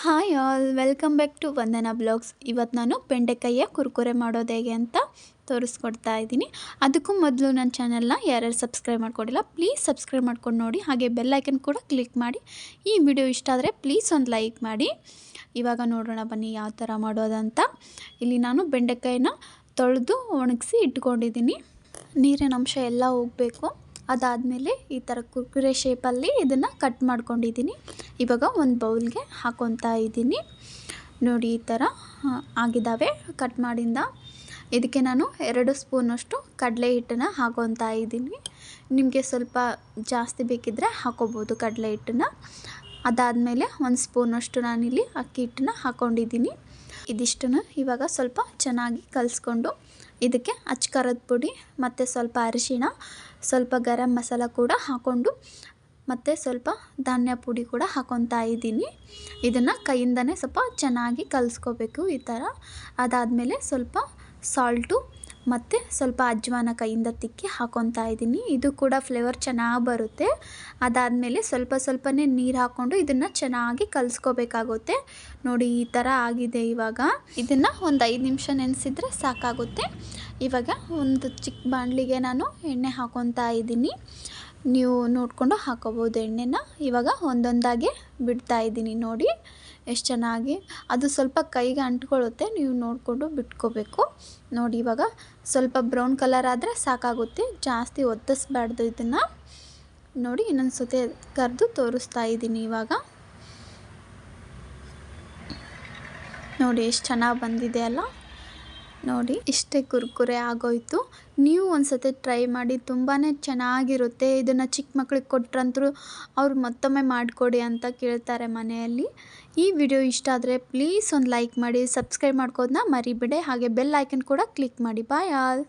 Hi all, welcome back to Vandana blogs. ಇವತ್ತು ನಾನು ಬೆಂಡೆಕಾಯಿಯ ಕುರ್ಕುರೆ ಮಾಡೋದು ಹೇಗೆ ಅಂತ ತೋರಿಸ್ಕೊಡ್ತಾ ಇದ್ದೀನಿ. ಅದಕ್ಕೂ ಮೊದಲು ನನ್ನ ಚಾನಲ್ನ ಯಾರ್ಯಾರು ಸಬ್ಸ್ಕ್ರೈಬ್ ಮಾಡ್ಕೊಂಡಿಲ್ಲ, ಪ್ಲೀಸ್ ಸಬ್ಸ್ಕ್ರೈಬ್ ಮಾಡ್ಕೊಂಡು ನೋಡಿ. ಹಾಗೆ ಬೆಲ್ ಐಕನ್ ಕೂಡ ಕ್ಲಿಕ್ ಮಾಡಿ. ಈ ವಿಡಿಯೋ ಇಷ್ಟ ಆದರೆ ಪ್ಲೀಸ್ ಒಂದು ಲೈಕ್ ಮಾಡಿ. ಇವಾಗ ನೋಡೋಣ ಬನ್ನಿ ಯಾವ ಥರ ಮಾಡೋದಂತ ಇಲ್ಲಿ ನಾನು ಬೆಂಡೆಕಾಯಿನ ತೊಳೆದು ಒಣಗಿಸಿ ಇಟ್ಕೊಂಡಿದ್ದೀನಿ. ನೀರಿನ ಅಂಶ ಎಲ್ಲ ಹೋಗಬೇಕು. ಅದಾದಮೇಲೆ ಈ ಥರ ಕುರ್ಕುರೆ ಶೇಪಲ್ಲಿ ಇದನ್ನು ಕಟ್ ಮಾಡ್ಕೊಂಡಿದ್ದೀನಿ. ಇವಾಗ ಒಂದು ಬೌಲ್ಗೆ ಹಾಕೊತಾ ಇದ್ದೀನಿ. ನೋಡಿ ಈ ಥರ ಆಗಿದ್ದಾವೆ. ಕಟ್ ಮಾಡಿಂದ ಇದಕ್ಕೆ ನಾನು ಎರಡು ಸ್ಪೂನಷ್ಟು ಕಡಲೆ ಹಿಟ್ಟನ್ನು ಹಾಕೊತಾ ಇದ್ದೀನಿ. ನಿಮಗೆ ಸ್ವಲ್ಪ ಜಾಸ್ತಿ ಬೇಕಿದ್ದರೆ ಹಾಕೋಬೋದು ಕಡಲೆ ಹಿಟ್ಟನ್ನು. ಅದಾದಮೇಲೆ ಒಂದು ಸ್ಪೂನಷ್ಟು ನಾನಿಲ್ಲಿ ಅಕ್ಕಿ ಹಿಟ್ಟನ್ನ ಹಾಕ್ಕೊಂಡಿದ್ದೀನಿ ಇದಿಷ್ಟನ್ನು ಇವಾಗ ಸ್ವಲ್ಪ ಚೆನ್ನಾಗಿ ಕಲಿಸ್ಕೊಂಡು ಇದಕ್ಕೆ ಅಚ್ಕರದ ಪುಡಿ, ಮತ್ತು ಸ್ವಲ್ಪ ಅರಿಶಿಣ, ಸ್ವಲ್ಪ ಗರಂ ಮಸಾಲ ಕೂಡ ಹಾಕ್ಕೊಂಡು ಮತ್ತು ಸ್ವಲ್ಪ ಧಾನ್ಯ ಪುಡಿ ಕೂಡ ಹಾಕೊತಾ ಇದ್ದೀನಿ. ಇದನ್ನು ಕೈಯಿಂದನೇ ಸ್ವಲ್ಪ ಚೆನ್ನಾಗಿ ಕಲಿಸ್ಕೋಬೇಕು ಈ ಥರ. ಅದಾದಮೇಲೆ ಸ್ವಲ್ಪ ಸಾಲ್ಟು ಮತ್ತು ಸ್ವಲ್ಪ ಅಜ್ವಾನ ಕೈಯಿಂದ ತಿಕ್ಕಿ ಹಾಕೊತಾ ಇದ್ದೀನಿ. ಇದು ಕೂಡ ಫ್ಲೇವರ್ ಚೆನ್ನಾಗಿ ಬರುತ್ತೆ. ಅದಾದಮೇಲೆ ಸ್ವಲ್ಪ ಸ್ವಲ್ಪನೇ ನೀರು ಹಾಕ್ಕೊಂಡು ಇದನ್ನು ಚೆನ್ನಾಗಿ ಕಲಸ್ಕೋಬೇಕಾಗುತ್ತೆ. ನೋಡಿ ಈ ಥರ ಆಗಿದೆ ಇವಾಗ. ಇದನ್ನು ಒಂದು ಐದು ನಿಮಿಷ ನೆನೆಸಿದ್ರೆ ಸಾಕಾಗುತ್ತೆ. ಇವಾಗ ಒಂದು ಚಿಕ್ಕ ಬಾಣಲಿಗೆ ನಾನು ಎಣ್ಣೆ ಹಾಕೊತಾ ಇದ್ದೀನಿ. ನೀವು ನೋಡಿಕೊಂಡು ಹಾಕೋಬೋದು ಎಣ್ಣೆನ. ಇವಾಗ ಒಂದೊಂದಾಗಿ ಬಿಡ್ತಾ ಇದ್ದೀನಿ ನೋಡಿ ಎಷ್ಟು ಚೆನ್ನಾಗಿ. ಅದು ಸ್ವಲ್ಪ ಕೈಗೆ ಅಂಟ್ಕೊಳ್ಳುತ್ತೆ, ನೀವು ನೋಡಿಕೊಂಡು ಬಿಟ್ಕೋಬೇಕು. ನೋಡಿ ಇವಾಗ ಸ್ವಲ್ಪ ಬ್ರೌನ್ ಕಲರ್ ಆದರೆ ಸಾಕಾಗುತ್ತೆ, ಜಾಸ್ತಿ ಒತ್ತಿಸ್ಬಾರ್ದು ಇದನ್ನು. ನೋಡಿ ಇನ್ನೊಂದು ಸತಿ ಕರೆದು ತೋರಿಸ್ತಾ ಇದ್ದೀನಿ ಇವಾಗ. ನೋಡಿ ಎಷ್ಟು ಚೆನ್ನಾಗಿ ಬಂದಿದೆ ಅಲ್ಲ. ನೋಡಿ, ಇಷ್ಟೇ ಕುರ್ಕುರೆ ಆಗೋಯ್ತು. ನೀವು ಒಂದು ಟ್ರೈ ಮಾಡಿ ತುಂಬಾ ಚೆನ್ನಾಗಿರುತ್ತೆ. ಇದನ್ನು ಚಿಕ್ಕ ಮಕ್ಳಿಗೆ ಕೊಟ್ರಂತರೂ ಅವ್ರು ಮತ್ತೊಮ್ಮೆ ಮಾಡಿಕೊಡಿ ಅಂತ ಕೇಳ್ತಾರೆ ಮನೆಯಲ್ಲಿ. ಈ ವಿಡಿಯೋ ಇಷ್ಟ ಆದರೆ ಪ್ಲೀಸ್ ಒಂದು ಲೈಕ್ ಮಾಡಿ ಸಬ್ಸ್ಕ್ರೈಬ್ ಮಾಡ್ಕೋದನ್ನ ಮರಿಬೇಡಿ. ಹಾಗೆ ಬೆಲ್ ಐಕನ್ ಕೂಡ ಕ್ಲಿಕ್ ಮಾಡಿ. ಬಾಯ್ ಆಲ್